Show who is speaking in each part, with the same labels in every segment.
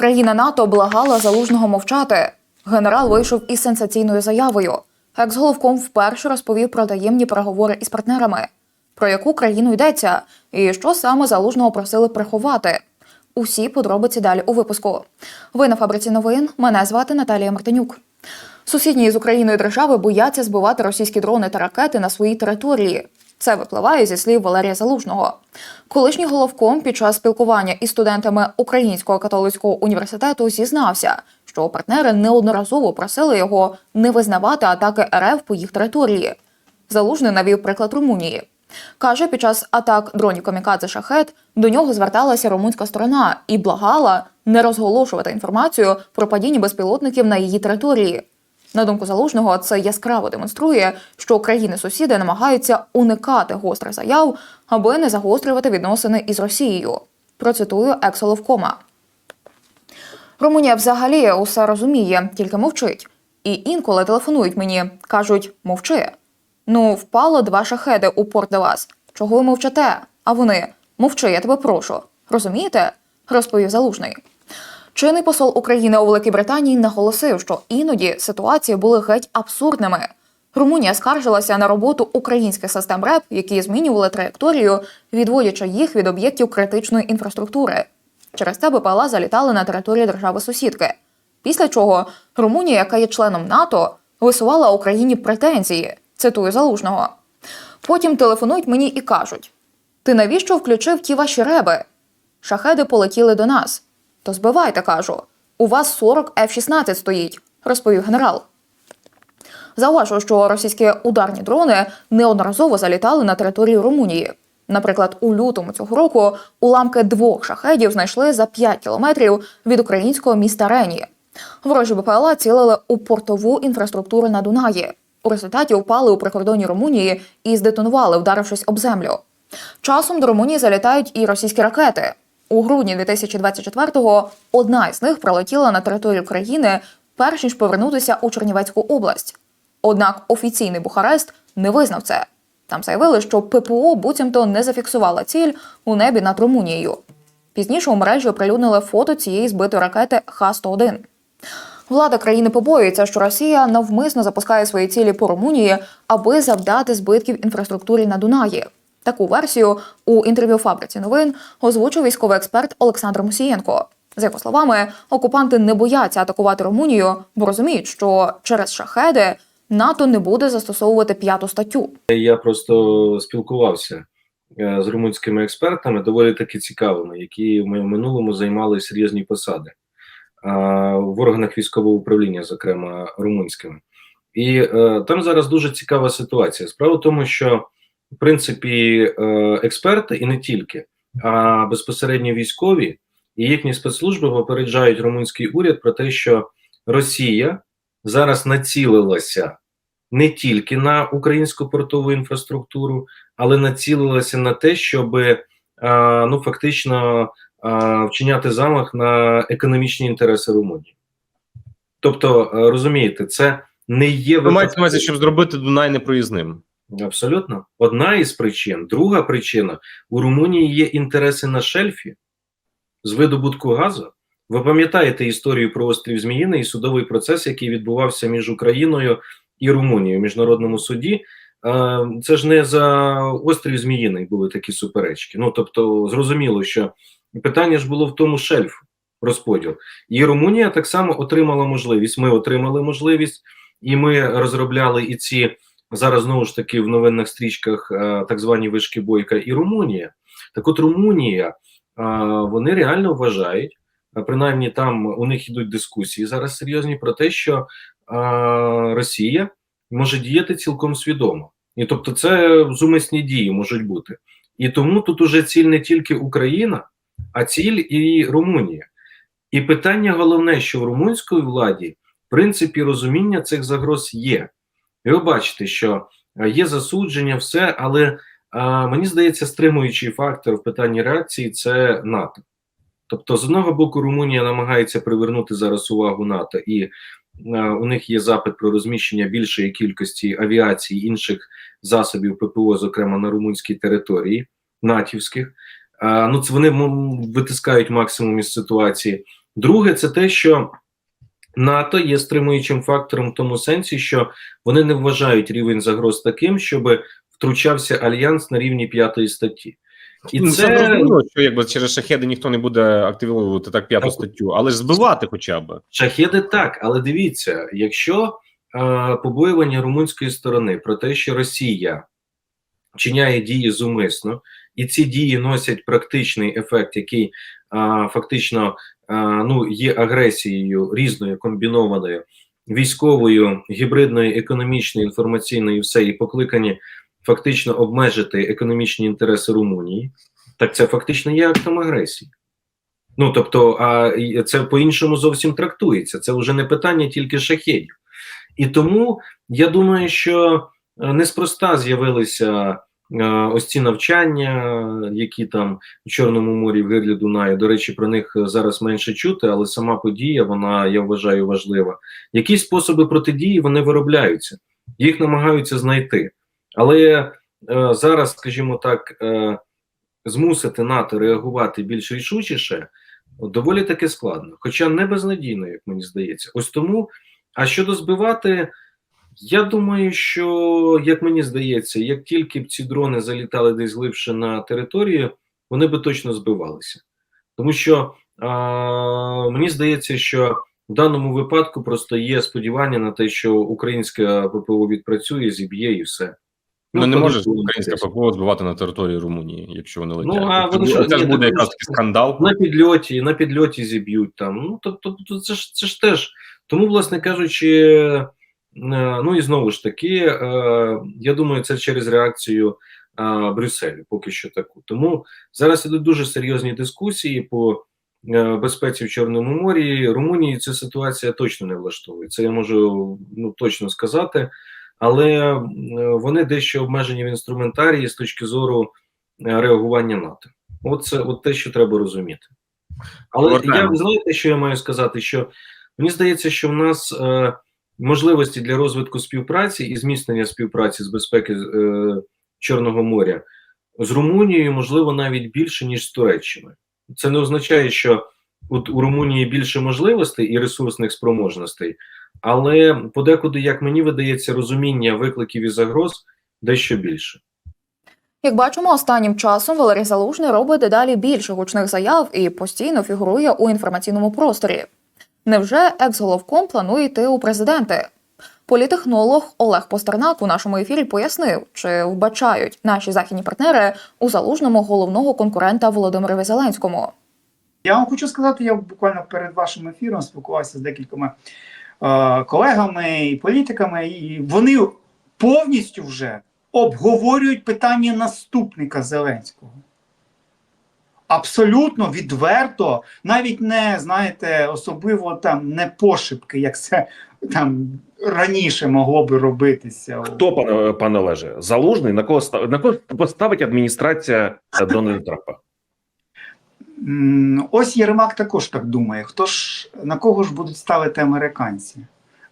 Speaker 1: Країна НАТО благала залужного мовчати. Генерал вийшов із сенсаційною заявою. Екс-головком вперше розповів про таємні переговори із партнерами, про яку країну йдеться, і що саме залужного просили приховати. Усі подробиці далі у випуску. Ви на фабриці новин. Мене звати Наталія Мартинюк. Сусідні з Україною держави бояться збивати російські дрони та ракети на своїй території. Це випливає зі слів Валерія Залужного. Колишній головком під час спілкування із студентами Українського католицького університету зізнався, що партнери неодноразово просили його не визнавати атаки РФ по їх території. Залужний навів приклад Румунії. Каже, під час атак дронів Камікадзе Шахет до нього зверталася румунська сторона і благала не розголошувати інформацію про падіння безпілотників на її території. На думку залужного, це яскраво демонструє, що країни-сусіди намагаються уникати гострих заяв, аби не загострювати відносини із Росією. Процитую екс-головкома. Румунія взагалі усе розуміє, тільки мовчить. І інколи телефонують мені, кажуть: мовчи. Ну, впало два шахеди у порт до вас. Чого ви мовчите? А вони мовчи, я тебе прошу. Розумієте? розповів залужний. Чинний посол України у Великій Британії наголосив, що іноді ситуації були геть абсурдними. Румунія скаржилася на роботу українських систем РЕП, які змінювали траєкторію, відводячи їх від об'єктів критичної інфраструктури. Через це БПЛА залітали на територію держави-сусідки. Після чого Румунія, яка є членом НАТО, висувала Україні претензії. Цитую залужного. Потім телефонують мені і кажуть: Ти навіщо включив ті ваші реби? Шахеди полетіли до нас. То збивайте, кажу. У вас 40 F-16 стоїть, розповів генерал. Зауважу, що російські ударні дрони неодноразово залітали на територію Румунії. Наприклад, у лютому цього року уламки двох шахедів знайшли за 5 кілометрів від українського міста Рені. Ворожі БПЛА цілили у портову інфраструктуру на Дунаї. У результаті упали у прикордонні Румунії і здетонували, вдарившись об землю. Часом до Румунії залітають і російські ракети. У грудні 2024-го одна із них пролетіла на територію країни, перш ніж повернутися у Чернівецьку область. Однак офіційний Бухарест не визнав це. Там заявили, що ППО буцімто не зафіксувала ціль у небі над Румунією. Пізніше у мережі оприлюднили фото цієї збитої ракети Х-101. Влада країни побоюється, що Росія навмисно запускає свої цілі по Румунії, аби завдати збитків інфраструктурі на Дунаї. Таку версію у інтерв'ю фабриці новин озвучив військовий експерт Олександр Мусієнко. За його словами, окупанти не бояться атакувати Румунію, бо розуміють, що через шахеди НАТО не буде застосовувати п'яту статтю.
Speaker 2: Я просто спілкувався е, з румунськими експертами, доволі таки цікавими, які в моєму минулому займали серйозні посади в органах військового управління, зокрема румунськими. І е, там зараз дуже цікава ситуація. Справа в тому, що в принципі е, експерти і не тільки, а безпосередньо військові і їхні спецслужби попереджають румунський уряд про те, що Росія зараз націлилася не тільки на українську портову інфраструктуру, але націлилася на те, щоб ну фактично вчиняти замах на економічні інтереси Румунії. Тобто, розумієте, це не є
Speaker 3: Ви маєте на увазі, щоб зробити Дунай непроїзним.
Speaker 2: Абсолютно, одна із причин. Друга причина: у Румунії є інтереси на шельфі з видобутку газу. Ви пам'ятаєте історію про острів Зміїний і судовий процес, який відбувався між Україною і Румунією в міжнародному суді. Це ж не за острів Зміїний були такі суперечки. Ну тобто, зрозуміло, що питання ж було в тому шельфу розподіл. І Румунія так само отримала можливість. Ми отримали можливість, і ми розробляли і ці зараз знову ж таки в новинних стрічках так звані вишки бойка і Румунія. Так, от Румунія вони реально вважають. Принаймні там у них йдуть дискусії зараз серйозні про те, що Росія може діяти цілком свідомо, і тобто, це зумисні дії можуть бути. І тому тут уже ціль не тільки Україна, а ціль і Румунія. І питання головне, що в румунській владі в принципі розуміння цих загроз є. І ви бачите, що є засудження, все, але а, мені здається, стримуючий фактор в питанні реакції це НАТО. Тобто, з одного боку, Румунія намагається привернути зараз увагу НАТО, і е, у них є запит про розміщення більшої кількості авіації інших засобів ППО, зокрема на румунській території натівських. Е, ну це вони витискають максимум із ситуації. Друге, це те, що НАТО є стримуючим фактором в тому сенсі, що вони не вважають рівень загроз таким, щоб втручався альянс на рівні п'ятої статті. І
Speaker 3: Ну, це
Speaker 2: це
Speaker 3: зрозуміло, що якби через шахеди ніхто не буде активувати так п'яту статтю, але ж збивати хоча б.
Speaker 2: Шахеди так, але дивіться, якщо е, побоювання румунської сторони про те, що Росія вчиняє дії зумисно, і ці дії носять практичний ефект, який е, фактично ну, є агресією різною комбінованою військовою, гібридною, економічною, інформаційною, і все, і покликані фактично обмежити економічні інтереси Румунії, так це фактично є актом агресії. Ну тобто, а це по-іншому зовсім трактується. Це вже не питання тільки шахедів. І тому я думаю, що е, неспроста з'явилися ось ці навчання, які там у Чорному морі в гирлі Дунаю. До речі, про них зараз менше чути, але сама подія, вона я вважаю важлива. Які способи протидії вони виробляються, їх намагаються знайти. Але е, зараз, скажімо так, е, змусити НАТО реагувати більш рішучіше доволі таки складно, хоча не безнадійно, як мені здається. Ось тому. А щодо збивати, я думаю, що як мені здається, як тільки б ці дрони залітали десь глибше на територію, вони би точно збивалися. Тому що а, мені здається, що в даному випадку просто є сподівання на те, що українська ППО відпрацює, зіб'є і все.
Speaker 3: Ну, не може
Speaker 2: десь.
Speaker 3: ППО збивати на території Румунії, якщо вони летять.
Speaker 2: Ну, а
Speaker 3: Це
Speaker 2: вони що,
Speaker 3: це ж
Speaker 2: ні,
Speaker 3: буде якраз скандал.
Speaker 2: на підльоті, на підльоті зіб'ють там. Ну тобто, тобто це ж це ж теж. Тому, власне кажучи, ну і знову ж таки, е, я думаю, це через реакцію е, Брюсселю, поки що таку. Тому зараз ідуть дуже серйозні дискусії по е, безпеці в Чорному морі. Румунії ця ситуація точно не влаштовує. Це я можу ну точно сказати. Але е, вони дещо обмежені в інструментарії з точки зору е, реагування НАТО. От це от те, що треба розуміти. Але
Speaker 3: Повертаємо.
Speaker 2: я знаєте, що я маю сказати? Що мені здається, що в нас е, можливості для розвитку співпраці і зміцнення співпраці з безпеки е, Чорного моря з Румунією можливо навіть більше ніж з Туреччиною. Це не означає, що от у Румунії більше можливостей і ресурсних спроможностей, але подекуди, як мені видається, розуміння викликів і загроз дещо більше.
Speaker 1: Як бачимо, останнім часом Валерій Залужний робить дедалі більше гучних заяв і постійно фігурує у інформаційному просторі. Невже екс-головком планує йти у президенти? Політехнолог Олег Постернак у нашому ефірі пояснив, чи вбачають наші західні партнери у залужному головного конкурента Володимирові Зеленському.
Speaker 4: Я вам хочу сказати, я буквально перед вашим ефіром спілкувався з декількома е, колегами і політиками, і вони повністю вже обговорюють питання наступника Зеленського. Абсолютно відверто, навіть не знаєте, особливо там не пошепки, як це там раніше могло би робитися.
Speaker 5: Хто, пане, пане Олеже, залужний, на кого, ста- на кого поставить адміністрація Дональда Трампа?
Speaker 4: Ось Єрмак також так думає. Хто ж на кого ж будуть ставити американці?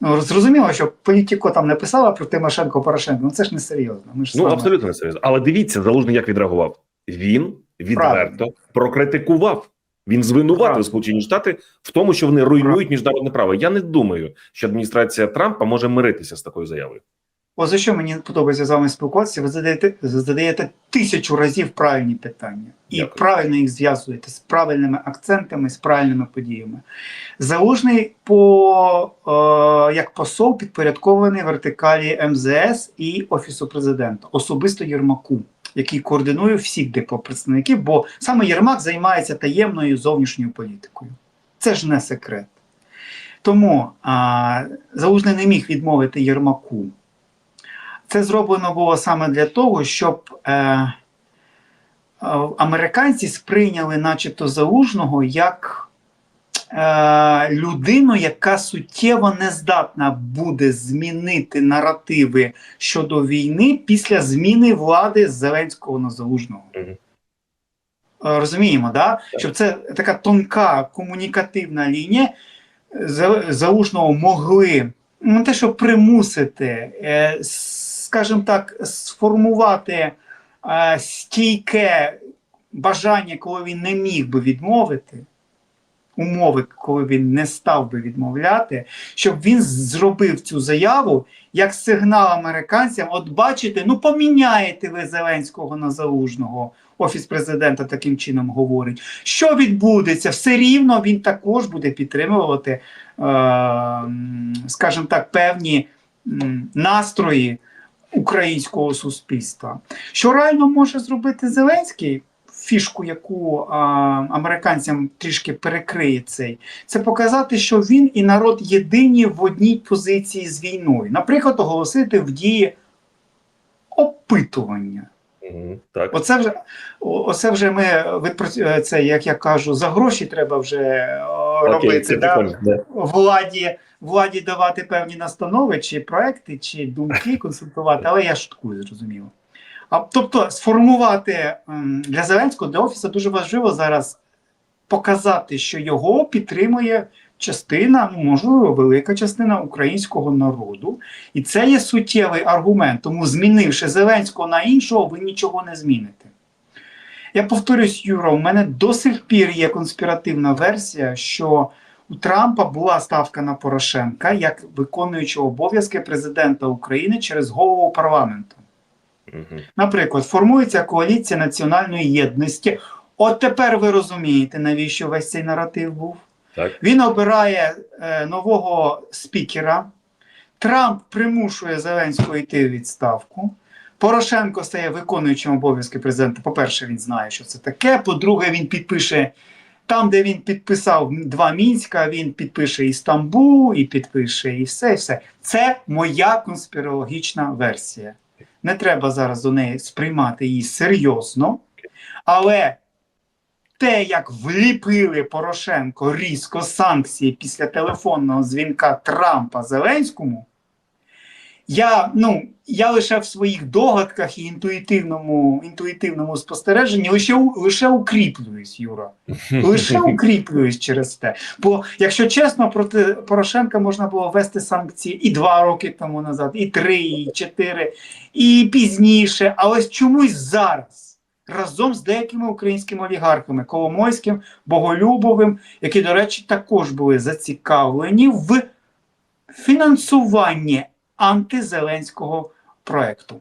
Speaker 4: Ну зрозуміло, що політико там не писала про Тимошенко Порошенко. Ну це ж не серйозно. Ми ж
Speaker 5: Ну
Speaker 4: вами-
Speaker 5: абсолютно не серйозно. Але дивіться, залужний як відреагував. Він відверто прокритикував. Він звинуватив. Сполучені Штати в тому, що вони руйнують міжнародне право. Я не думаю, що адміністрація Трампа може миритися з такою заявою.
Speaker 4: Ось за що мені подобається з вами спілкуватися, ви задаєте, задаєте тисячу разів правильні питання і
Speaker 5: Дякую.
Speaker 4: правильно їх зв'язуєте з правильними акцентами, з правильними подіями. Залужний по е, як посол підпорядкований вертикалі МЗС і Офісу президента, особисто Єрмаку, який координує всіх депопредставників, бо саме Єрмак займається таємною зовнішньою політикою. Це ж не секрет. Тому а, Залужний не міг відмовити Єрмаку. Це зроблено було саме для того, щоб е, е, американці сприйняли, начебто, залужного як людину, яка суттєво не здатна буде змінити наративи щодо війни після зміни влади Зеленського на залужного. Е, Розуміємо, да? щоб це така тонка комунікативна лінія. Залужного могли ну, не те, що примусити, е, скажімо так, сформувати е, стійке бажання, коли він не міг би відмовити. Умови, коли він не став би відмовляти, щоб він зробив цю заяву як сигнал американцям: от бачите, ну поміняєте ви Зеленського на залужного. Офіс президента таким чином говорить. Що відбудеться? Все рівно він також буде підтримувати, е, скажімо так, певні настрої українського суспільства. Що реально може зробити Зеленський? Фішку, яку а, американцям трішки перекриє цей, це показати, що він і народ єдині в одній позиції з війною. Наприклад, оголосити в дії опитування.
Speaker 5: Мгм, Так.
Speaker 4: Оце вже, оце вже ми відпрацю- це, як я кажу, за гроші треба вже
Speaker 5: Окей,
Speaker 4: робити.
Speaker 5: це
Speaker 4: да?
Speaker 5: прикольно. Да.
Speaker 4: владі, владі давати певні настанови, чи проекти, чи думки консультувати, але я шуткую, зрозуміло. А, тобто, сформувати для Зеленського, для Офісу дуже важливо зараз показати, що його підтримує частина, ну, можливо, велика частина українського народу. І це є суттєвий аргумент. Тому, змінивши Зеленського на іншого, ви нічого не зміните. Я повторюсь, Юра, у мене до сих пір є конспіративна версія, що у Трампа була ставка на Порошенка як виконуючого обов'язки президента України через голову парламенту. Наприклад, формується коаліція національної єдності. От тепер ви розумієте, навіщо весь цей наратив був.
Speaker 5: Так.
Speaker 4: Він обирає е, нового спікера. Трамп примушує Зеленського йти в відставку. Порошенко стає виконуючим обов'язки президента. По-перше, він знає, що це таке. По-друге, він підпише там, де він підписав два Мінська, він підпише і Стамбул, і підпише, і все, і все. Це моя конспірологічна версія. Не треба зараз до неї сприймати її серйозно, але те, як вліпили Порошенко різко санкції після телефонного дзвінка Трампа Зеленському, я, ну, я лише в своїх догадках і інтуїтивному, інтуїтивному спостереженні лише, лише укріплююсь, Юра. Лише укріплююсь через те. Бо, якщо чесно, проти Порошенка можна було ввести санкції і два роки тому назад, і три, і чотири, і пізніше. А ось чомусь зараз, разом з деякими українськими олігархами, Коломойським, Боголюбовим, які, до речі, також були зацікавлені в фінансуванні антизеленського проекту.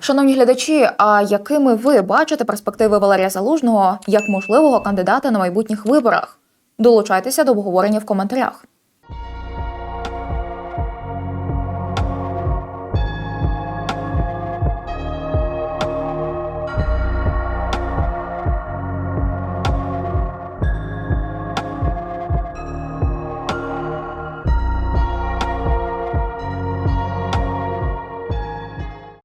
Speaker 1: Шановні глядачі, а якими ви бачите перспективи Валерія Залужного як можливого кандидата на майбутніх виборах? Долучайтеся до обговорення в коментарях.